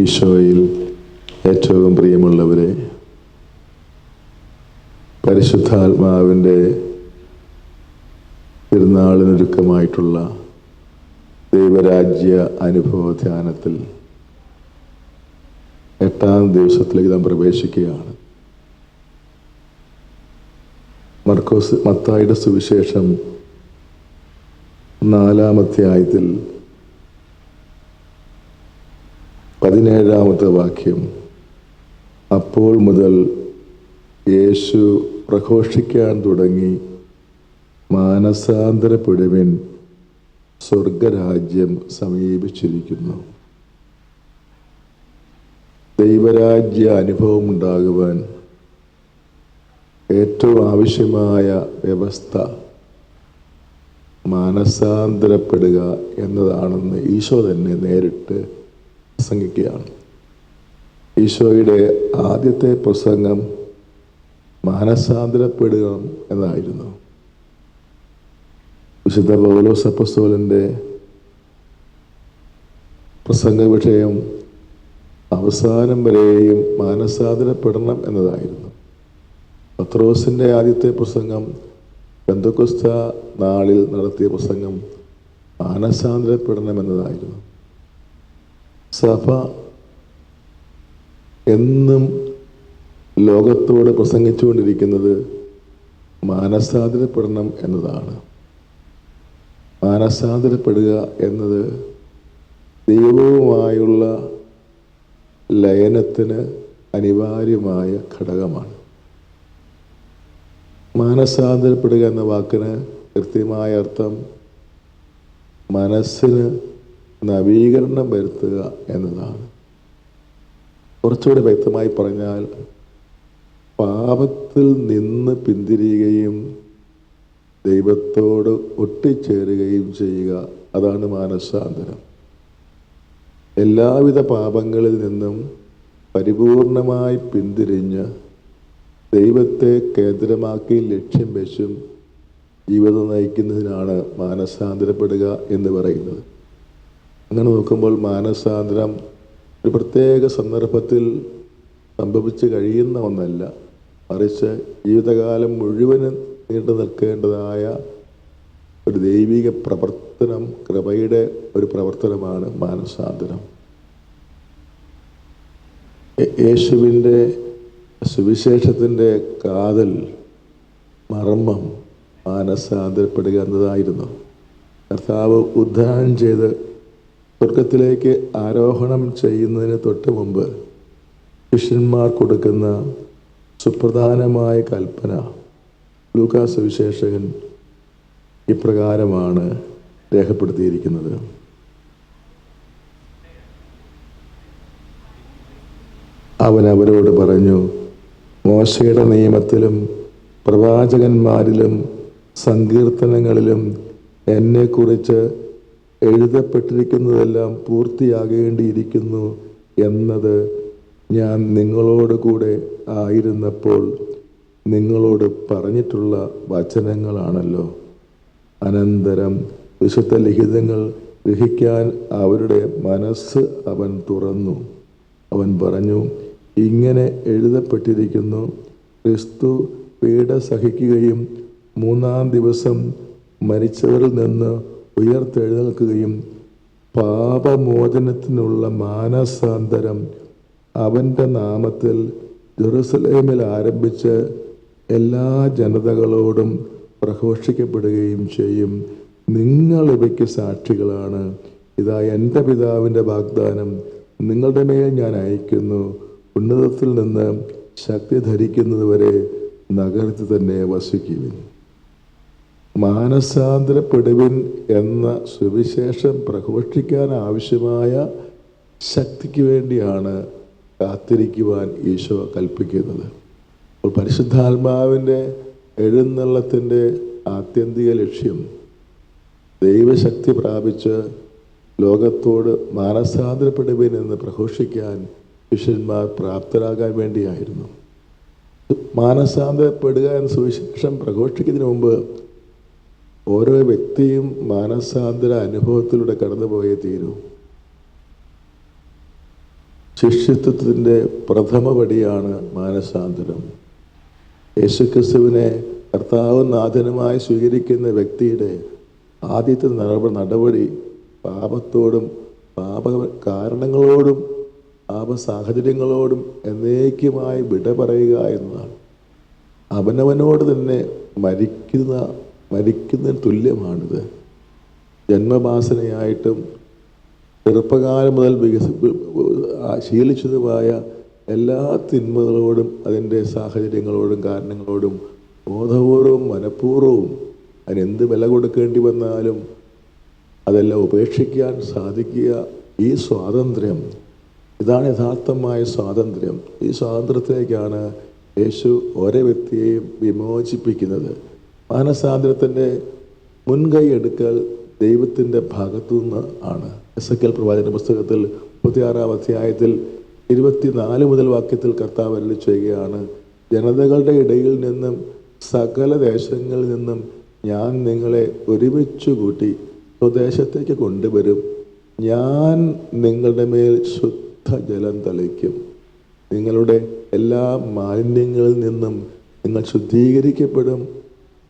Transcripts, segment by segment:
ഈശോയിൽ ഏറ്റവും പ്രിയമുള്ളവരെ പരിശുദ്ധാത്മാവിന്റെ തിരുനാളിനൊരുക്കമായിട്ടുള്ള ദൈവരാജ്യ അനുഭവ ധ്യാനത്തിൽ എട്ടാം ദിവസത്തിലേക്ക് നാം പ്രവേശിക്കുകയാണ്. മർക്കോസ് മത്തായുടെ സുവിശേഷം നാലാമത്തെ പതിനേഴാമത്തെ വാക്യം. അപ്പോൾ മുതൽ യേശു പ്രഘോഷിക്കാൻ തുടങ്ങി. മാനസാന്തരപ്പെടുവിൻ സ്വർഗരാജ്യം സമീപിച്ചിരിക്കുന്നു. ദൈവരാജ്യ അനുഭവം ഉണ്ടാകുവാൻ ഏറ്റവും ആവശ്യമായ വ്യവസ്ഥ മാനസാന്തരപ്പെടുക എന്നതാണെന്ന് ഈശോ തന്നെ നേരിട്ട് പ്രസംഗിക്കുകയാണ്. ഈശോയുടെ ആദ്യത്തെ പ്രസംഗം മാനസാന്തരപ്പെടുക എന്നായിരുന്നു. വിശുദ്ധ പൗലോസ് അപ്പസ്തോലന്റെ പ്രസംഗ വിഷയം അവസാനം വരെയും മാനസാന്തരപ്പെടണം എന്നതായിരുന്നു. പത്രോസിന്റെ ആദ്യത്തെ പ്രസംഗം ബന്ധുക്കുസ്ത നാളിൽ നടത്തിയ പ്രസംഗം മാനസാന്തരപ്പെടണം എന്നതായിരുന്നു. സഭ എന്നും ലോകത്തോട് പ്രസംഗിച്ചുകൊണ്ടിരിക്കുന്നത് മാനസാന്തരപ്പെടണം എന്നതാണ്. മാനസാന്തരപ്പെടുക എന്നത് ദൈവവുമായുള്ള ലയനത്തിന് അനിവാര്യമായ ഘടകമാണ്. മാനസാന്തരപ്പെടുക എന്ന വാക്കിന് കൃത്യമായ അർത്ഥം മനസ്സിന് നവീകരണം വരുത്തുക എന്നതാണ്. കുറച്ചുകൂടി വ്യക്തമായി പറഞ്ഞാൽ പാപത്തിൽ നിന്ന് പിന്തിരിയുകയും ദൈവത്തോട് ഒട്ടിച്ചേരുകയും ചെയ്യുക അതാണ് മാനസാന്തരം. എല്ലാവിധ പാപങ്ങളിൽ നിന്നും പരിപൂർണമായി പിന്തിരിഞ്ഞ് ദൈവത്തെ കേന്ദ്രമാക്കി ലക്ഷ്യം വെച്ചും ജീവിതം നയിക്കുന്നതിനാണ് മാനസാന്തരപ്പെടുക എന്ന് പറയുന്നത്. അങ്ങനെ നോക്കുമ്പോൾ മാനസാന്തരം ഒരു പ്രത്യേക സന്ദർഭത്തിൽ സംഭവിച്ച് കഴിയുന്ന ഒന്നല്ല. മറിച്ച് ജീവിതകാലം മുഴുവനും നീണ്ടു നിൽക്കേണ്ടതായ ഒരു ദൈവിക പ്രവർത്തനം കൃപയുടെ ഒരു പ്രവർത്തനമാണ് മാനസാന്തരം. യേശുവിന്റെ സുവിശേഷത്തിന്റെ കാതൽ മർമ്മം മാനസാന്തരപ്പെടുക എന്നതായിരുന്നു. കർത്താവ് ഉദ്ധാനം ചെയ്ത് സ്വർഗത്തിലേക്ക് ആരോഹണം ചെയ്യുന്നതിന് തൊട്ട് മുമ്പ് ശിഷ്യന്മാർ കൊടുക്കുന്ന സുപ്രധാനമായ കൽപ്പന ലൂക്കാസ് സുവിശേഷകൻ ഇപ്രകാരമാണ് രേഖപ്പെടുത്തിയിരിക്കുന്നത്. അവൻ അവരോട് പറഞ്ഞു മോശയുടെ നിയമത്തിലും പ്രവാചകന്മാരിലും സങ്കീർത്തനങ്ങളിലും എന്നെക്കുറിച്ച് എഴുതപ്പെട്ടിരിക്കുന്നതെല്ലാം പൂർത്തിയാകേണ്ടിയിരിക്കുന്നു എന്നത് ഞാൻ നിങ്ങളോട് കൂടെ ആയിരുന്നപ്പോൾ നിങ്ങളോട് പറഞ്ഞിട്ടുള്ള വചനങ്ങളാണല്ലോ. അനന്തരം വിശുദ്ധ ലിഖിതങ്ങൾ ഗ്രഹിക്കാൻ അവരുടെ മനസ്സ് അവൻ തുറന്നു. അവൻ പറഞ്ഞു ഇങ്ങനെ എഴുതപ്പെട്ടിരിക്കുന്നു. ക്രിസ്തു പീഡ സഹിക്കുകയും മൂന്നാം ദിവസം മരിച്ചവരിൽ നിന്ന് ഉയർത്തെഴുന്നേൽക്കുകയും പാപമോചനത്തിനുള്ള മാനസാന്തരം അവന്റെ നാമത്തിൽ ജെറുസലേമിൽ ആരംഭിച്ച് എല്ലാ ജനതകളോടും പ്രഘോഷിക്കപ്പെടുകയും ചെയ്യും. നിങ്ങൾ ഇവയ്ക്ക് സാക്ഷികളാണ്. ഇതാ എന്റെ പിതാവിന്റെ വാഗ്ദാനം. നിങ്ങളുടെ മേൽ ഞാൻ അയക്കുന്നു ഉന്നതത്തിൽ നിന്ന് ശക്തി ധരിക്കുന്നതുവരെ നഗരത്തിൽ തന്നെ വസിക്കുവിൻ. മാനസാന്തരപ്പെടുവിൻ എന്ന സുവിശേഷം പ്രഘോഷിക്കാൻ ആവശ്യമായ ശക്തിക്ക് വേണ്ടിയാണ് കാത്തിരിക്കുവാൻ ഈശോ കൽപ്പിക്കുന്നത്. അപ്പോൾ പരിശുദ്ധാത്മാവിന്റെ എഴുന്നള്ളത്തിന്റെ ആത്യന്തിക ലക്ഷ്യം ദൈവശക്തി പ്രാപിച്ച് ലോകത്തോട് മാനസാന്തരപ്പെടുവിൻ എന്ന് പ്രഘോഷിക്കാൻ ശിഷ്യന്മാർ പ്രാപ്തരാകാൻ വേണ്ടിയായിരുന്നു. മാനസാന്തരപ്പെടുക എന്ന സുവിശേഷം പ്രഘോഷിക്കുന്നതിന് മുമ്പ് ഓരോ വ്യക്തിയും മാനസാന്തര അനുഭവത്തിലൂടെ കടന്നുപോയേ തീരൂ. ശിഷ്യത്വത്തിന്റെ പ്രഥമ പടിയാണ് മാനസാന്തരം. യേശുക്രിസ്തുവിനെ കർത്താവ് നാഥനുമായി സ്വീകരിക്കുന്ന വ്യക്തിയുടെ ആദ്യത്തെ നടപ നടപടി പാപത്തോടും പാപ കാരണങ്ങളോടും പാപ സാഹചര്യങ്ങളോടും എന്നേക്കുമായി വിട പറയുക എന്നതാണ്. അവനവനോട് തന്നെ മരിക്കുന്ന മരിക്കുന്നതിന് തുല്യമാണിത്. ജന്മവാസനയായിട്ടും ചെറുപ്പകാലം മുതൽ വികസി ശീലിച്ചതുമായ എല്ലാ തിന്മകളോടും അതിന്റെ സാഹചര്യങ്ങളോടും കാരണങ്ങളോടും ബോധപൂർവവും മനഃപൂർവവും അതിനെന്ത് വില കൊടുക്കേണ്ടി വന്നാലും അതെല്ലാം ഉപേക്ഷിക്കാൻ സാധിക്കുക ഈ സ്വാതന്ത്ര്യം. ഇതാണ് യഥാർത്ഥമായ സ്വാതന്ത്ര്യം. ഈ സ്വാതന്ത്ര്യത്തിലേക്കാണ് യേശു ഓരോ വ്യക്തിയെയും വിമോചിപ്പിക്കുന്നത്. മാനസാന്തരത്തിന്റെ മുൻകൈ എടുക്കൽ ദൈവത്തിന്റെ ഭാഗത്തു നിന്ന് ആണ്. എസ് എ കെൽ പ്രവാചന പുസ്തകത്തിൽ മുപ്പത്തിയാറാം അധ്യായത്തിൽ ഇരുപത്തിനാല് മുതൽ വാക്യത്തിൽ കർത്താവ് അരളി ചെയ്യുകയാണ് ജനതകളുടെ ഇടയിൽ നിന്നും സകല ദേശങ്ങളിൽ നിന്നും ഞാൻ നിങ്ങളെ ഒരുമിച്ച് കൂട്ടി സ്വദേശത്തേക്ക് കൊണ്ടുവരും. ഞാൻ നിങ്ങളുടെ മേൽ ശുദ്ധജലം തളിക്കും നിങ്ങളുടെ എല്ലാ മാലിന്യങ്ങളിൽ നിന്നും നിങ്ങൾ ശുദ്ധീകരിക്കപ്പെടും.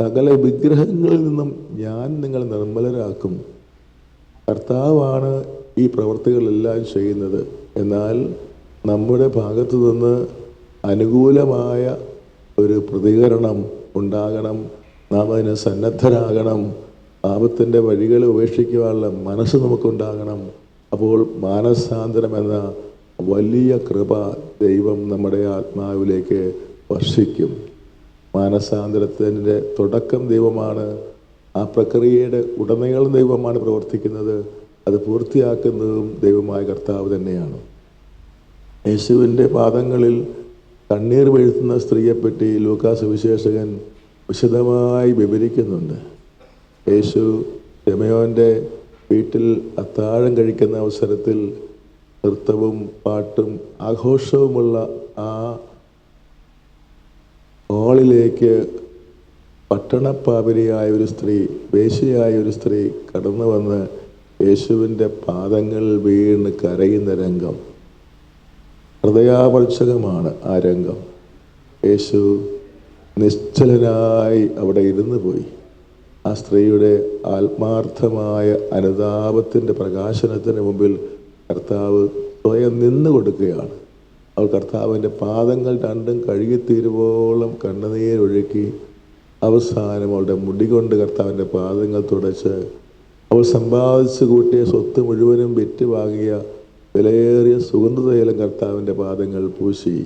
സകല വിഗ്രഹങ്ങളിൽ നിന്നും ഞാൻ നിങ്ങൾ നിർമ്മലരാക്കും. കർത്താവാണ് ഈ പ്രവൃത്തികളെല്ലാം ചെയ്യുന്നത്. എന്നാൽ നമ്മുടെ ഭാഗത്തു നിന്ന് അനുകൂലമായ ഒരു പ്രതികരണം ഉണ്ടാകണം. നാം അതിന് സന്നദ്ധരാകണം. പാപത്തിന്റെ വഴികൾ ഉപേക്ഷിക്കുവാനുള്ള മനസ്സ് നമുക്കുണ്ടാകണം. അപ്പോൾ മാനസാന്തരം എന്ന വലിയ കൃപ ദൈവം നമ്മുടെ ആത്മാവിലേക്ക് വർഷിക്കും. മാനസാന്തരത്തിന്റെ തുടക്കം ദൈവമാണ്. ആ പ്രക്രിയയുടെ ഉടനീളം ദൈവമാണ് പ്രവർത്തിക്കുന്നത്. അത് പൂർത്തിയാക്കുന്നതും ദൈവമായ കർത്താവ് തന്നെയാണ്. യേശുവിന്റെ പാദങ്ങളിൽ കണ്ണീർ വീഴ്ത്തുന്ന സ്ത്രീയെപ്പറ്റി ലൂക്കാസ് സുവിശേഷകൻ വിശദമായി വിവരിക്കുന്നുണ്ട്. യേശു രമയോന്റെ വീട്ടിൽ അത്താഴം കഴിക്കുന്ന അവസരത്തിൽ നൃത്തവും പാട്ടും ആഘോഷവുമുള്ള ആ ഹാളിലേക്ക് പട്ടണപ്പാപരിയായ ഒരു സ്ത്രീ വേശിയായ ഒരു സ്ത്രീ കടന്നു വന്ന് യേശുവിന്റെ പാദങ്ങളിൽ വീണ് കരയുന്ന രംഗം. ഹൃദയാപർച്ചകമാണ് ആ രംഗം. യേശു നിശ്ചലനായി അവിടെ ഇരുന്നു പോയി. ആ സ്ത്രീയുടെ ആത്മാർത്ഥമായ അനുതാപത്തിന്റെ പ്രകാശനത്തിന് മുമ്പിൽ കർത്താവ് സ്വയം നിന്നു കൊടുക്കുകയാണ് അവൾ കർത്താവിന്റെ പാദങ്ങൾ രണ്ടും കഴുകിത്തീരുവോളം കണ്ണുനീരൊഴുക്കി അവസാനം അവളുടെ മുടി കൊണ്ട് കർത്താവിന്റെ പാദങ്ങൾ തുടച്ച് അവൾ സമ്പാദിച്ചു കൂട്ടിയ സ്വത്ത് മുഴുവനും വിറ്റ് വാങ്ങിയ വിലയേറിയ സുഗന്ധതയിലും കർത്താവിന്റെ പാദങ്ങൾ പൂശി.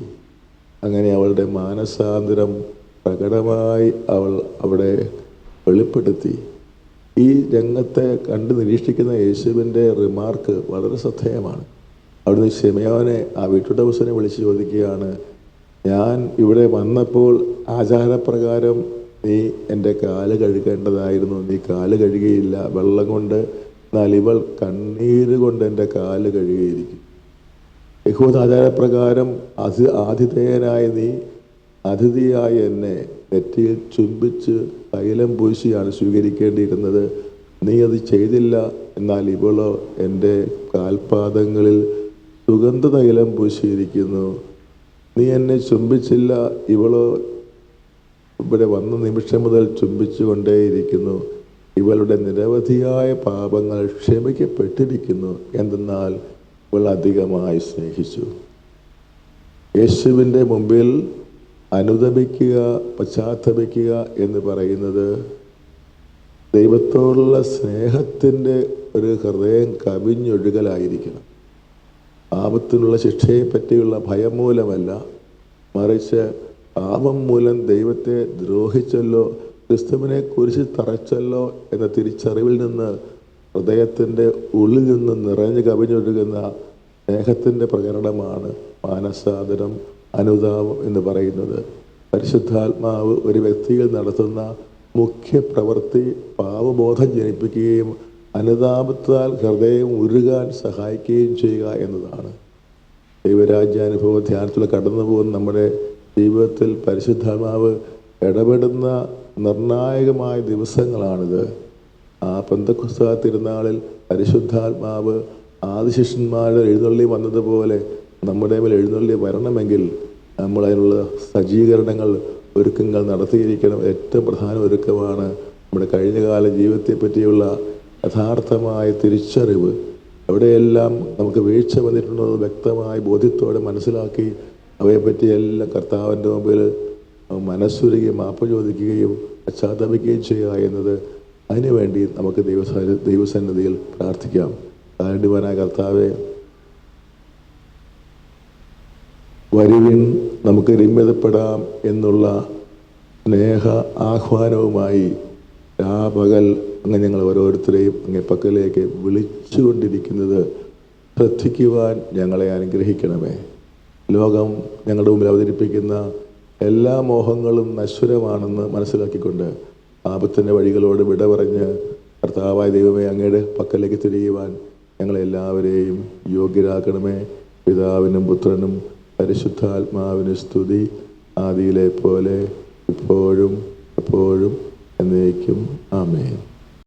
അങ്ങനെ അവളുടെ മാനസാന്തരം പ്രകടമായി അവൾ അവിടെ വെളിപ്പെടുത്തി. ഈ രംഗത്തെ കണ്ട് നിരീക്ഷിക്കുന്ന യേശുവിന്റെ റിമാർക്ക് വളരെ ശ്രദ്ധേയമാണ്. അവിടുന്ന് ഷെമയോനെ ആ വീട്ടുടവസനെ വിളിച്ച് ചോദിക്കുകയാണ് ഞാൻ ഇവിടെ വന്നപ്പോൾ ആചാരപ്രകാരം നീ എന്റെ കാൽ കഴുകേണ്ടതായിരുന്നു. നീ കാൽ കഴുകിയില്ല. വെള്ളം കൊണ്ട് എന്നാൽ ഇവൾ കണ്ണീര് കൊണ്ട് എന്റെ കാൽ കഴുകിയിരിക്കും. യഹൂദ ആചാരപ്രകാരം അതി ആതിഥേയനായ നീ അതിഥിയായ എന്നെ നെറ്റിയിൽ ചുംബിച്ച് തൈലം പൂശിയാണ് സ്വീകരിക്കേണ്ടിയിരുന്നത്. നീ അത് ചെയ്തില്ല. എന്നാൽ ഇവളോ എന്റെ കാൽപാദങ്ങളിൽ സുഗന്ധ തൈലം പൂശിയിരിക്കുന്നു. നീ എന്നെ ചുംബിച്ചില്ല. ഇവളോ ഇവിടെ വന്ന നിമിഷം മുതൽ ചുംബിച്ചു കൊണ്ടേയിരിക്കുന്നു ഇവളുടെ നിരവധിയായ പാപങ്ങൾ ക്ഷമിക്കപ്പെട്ടിരിക്കുന്നു. എന്തെന്നാൽ ഇവൾ അധികമായി സ്നേഹിച്ചു. യേശുവിന്റെ മുമ്പിൽ അനുദപിക്കുക പശ്ചാത്തപിക്കുക എന്ന് പറയുന്നത് ദൈവത്തോടുള്ള സ്നേഹത്തിന്റെ ഒരു ഹൃദയം കവിഞ്ഞൊഴുകലായിരിക്കണം. പാപത്തിനുള്ള ശിക്ഷയെ പറ്റിയുള്ള ഭയം മൂലമല്ല മറിച്ച് പാപം മൂലം ദൈവത്തെ ദ്രോഹിച്ചല്ലോ ക്രിസ്തുവിനെ കുരിശിൽ തറച്ചല്ലോ എന്ന തിരിച്ചറിവിൽ നിന്ന് ഹൃദയത്തിന്റെ ഉള്ളിൽ നിന്ന് നിറഞ്ഞു കവിഞ്ഞൊഴുകുന്ന സ്നേഹത്തിന്റെ പ്രകടനമാണ് മാനസാദരം അനുതാപം എന്ന് പറയുന്നത്. പരിശുദ്ധാത്മാവ് ഒരു വ്യക്തിയിൽ നടത്തുന്ന മുഖ്യ പ്രവൃത്തി പാവബോധം ജനിപ്പിക്കുകയും അനുതാപത്താൽ ഹൃദയം ഉരുകാൻ സഹായിക്കുകയും ചെയ്യുക എന്നതാണ്. ദൈവരാജ്യാനുഭവ ധ്യാനത്തിൽ കടന്നു പോകുന്ന നമ്മുടെ ജീവിതത്തിൽ പരിശുദ്ധാത്മാവ് ഇടപെടുന്ന നിർണായകമായ ദിവസങ്ങളാണിത്. ആ പന്തക്കുസ്ത തിരുനാളിൽ പരിശുദ്ധാത്മാവ് ആദിശിഷ്യന്മാരുടെ എഴുന്നള്ളി വന്നതുപോലെ നമ്മുടെ മേൽ എഴുന്നള്ളി വരണമെങ്കിൽ നമ്മൾ അതിനുള്ള സജ്ജീകരണങ്ങൾ ഒരുക്കങ്ങൾ നടത്തിയിരിക്കണം. ഏറ്റവും പ്രധാന ഒരുക്കമാണ് നമ്മുടെ കഴിഞ്ഞകാല ജീവിതത്തെ പറ്റിയുള്ള യഥാർത്ഥമായ തിരിച്ചറിവ് എവിടെയെല്ലാം നമുക്ക് വീഴ്ച വന്നിട്ടുണ്ടോ വ്യക്തമായി ബോധ്യത്തോടെ മനസ്സിലാക്കി അവയെപ്പറ്റി എല്ലാം കർത്താവിന്റെ മുമ്പിൽ മനസ്സുരുകയും മാപ്പ് ചോദിക്കുകയും പശ്ചാത്തപിക്കുകയും ചെയ്യുക എന്നത് അതിനുവേണ്ടി നമുക്ക് ദൈവസ ദൈവസന്നിധിയിൽ പ്രാർത്ഥിക്കാം. കാരണവാനായ കർത്താവെ വരുവിൻ നമുക്ക് രമ്യതപ്പെടാം എന്നുള്ള സ്നേഹ ആഹ്വാനവുമായി രാപകൽ അങ്ങ് ഞങ്ങൾ ഓരോരുത്തരെയും അങ്ങേ പക്കലേക്ക് വിളിച്ചുകൊണ്ടിരിക്കുന്നത് ശ്രദ്ധിക്കുവാൻ ഞങ്ങളെ അനുഗ്രഹിക്കണമേ. ലോകം ഞങ്ങളുടെ മുമ്പിൽ അവതരിപ്പിക്കുന്ന എല്ലാ മോഹങ്ങളും നശ്വരമാണെന്ന് മനസ്സിലാക്കിക്കൊണ്ട് ആപത്തിന്റെ വഴികളോട് വിട പറഞ്ഞ് കർത്താവായ ദൈവമേ അങ്ങയുടെ പക്കലേക്ക് തിരിയുവാൻ ഞങ്ങളെല്ലാവരെയും യോഗ്യരാക്കണമേ. പിതാവിനും പുത്രനും പരിശുദ്ധാത്മാവിന് സ്തുതി ആദിയിലെ പോലെ ഇപ്പോഴും എപ്പോഴും എന്നേക്കും. ആമേൻ.